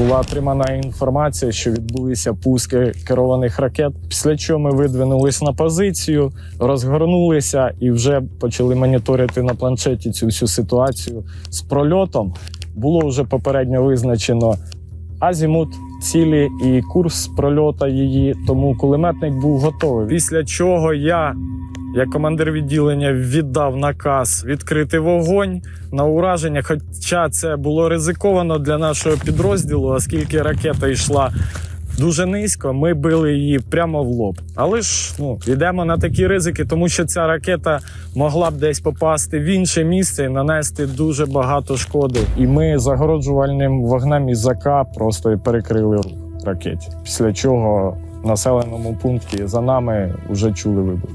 була отримана інформація, що відбулися пуски керованих ракет. Після чого ми видвинулись на позицію, розгорнулися і вже почали моніторити на планшеті цю всю ситуацію з прольотом. Було вже попередньо визначено азімут цілі і курс прольота її. Тому кулеметник був готовий. Після чого я, як командир відділення, віддав наказ відкрити вогонь на ураження. Хоча це було ризиковано для нашого підрозділу, оскільки ракета йшла. Дуже низько, ми били її прямо в лоб. Але ж ну йдемо на такі ризики, тому що ця ракета могла б десь попасти в інше місце і нанести дуже багато шкоди. І ми загороджувальним вогнем із ЗАКа просто перекрили рух ракеті. Після чого населеному пункті за нами вже чули вибух.